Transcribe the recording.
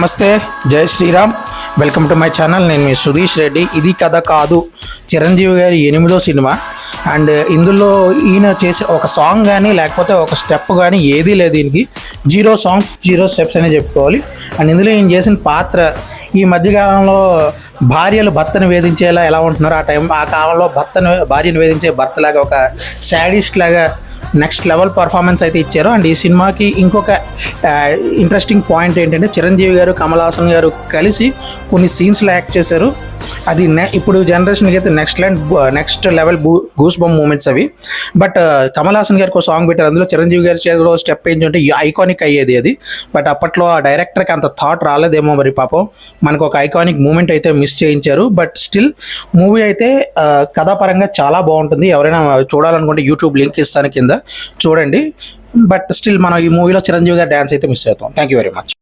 నమస్తే జై Shriram. Welcome to my channel నేను మీ సుధీష్ రెడ్డి. ఇది కథ కాదు. చిరంజీవి గారి ఎనిమిదో సినిమా. అండ్ uh, ఇందులో ఈయన చేసే ఒక సాంగ్ కానీ లేకపోతే ఒక స్టెప్ కానీ ఏదీ లేదు దీనికి. జీరో సాంగ్స్ జీరో స్టెప్స్ అనే చెప్పుకోవాలి. అండ్ ఇందులో ఈయన చేసిన పాత్ర ఈ మధ్యకాలంలో భార్యలు భర్తను వేధించేలా ఎలా ఉంటున్నారో ఆ టైం ఆ కాలంలో భర్తను భార్యను వేధించే భర్తలాగా ఒక శాడిస్ట్ లాగా నెక్స్ట్ లెవెల్ పర్ఫార్మెన్స్ అయితే ఇచ్చారు. అండ్ ఈ సినిమాకి ఇంకొక ఇంట్రెస్టింగ్ పాయింట్ ఏంటంటే చిరంజీవి గారు కమల్ హాసన్ గారు కలిసి కొన్ని సీన్స్లో యాక్ట్ చేశారు. అది నె ఇప్పుడు జనరేషన్కి అయితే next land next level goose bump moments అవి. బట్ కమల్ హాసన్ గారికి ఒక సాంగ్ పెట్టారు. అందులో చిరంజీవి గారి చేతిలో స్టెప్ ఏంటంటే ఐకానిక్ అయ్యేది అది. బట్ అప్పట్లో ఆ డైరెక్టర్కి అంత థాట్ రాలేదేమో మరి పాపం. మనకు ఒక ఐకానిక్ మూమెంట్ అయితే మిస్ చేయించారు. బట్ స్టిల్ మూవీ అయితే కథాపరంగా చాలా బాగుంటుంది. ఎవరైనా చూడాలనుకుంటే యూట్యూబ్ లింక్ ఇస్తాను కింద. చూడండి. బట్ స్టిల్ మనం ఈ మూవీలో చిరంజీవి గారి డ్యాన్స్ అయితే మిస్ అవుతాం. Thank you very much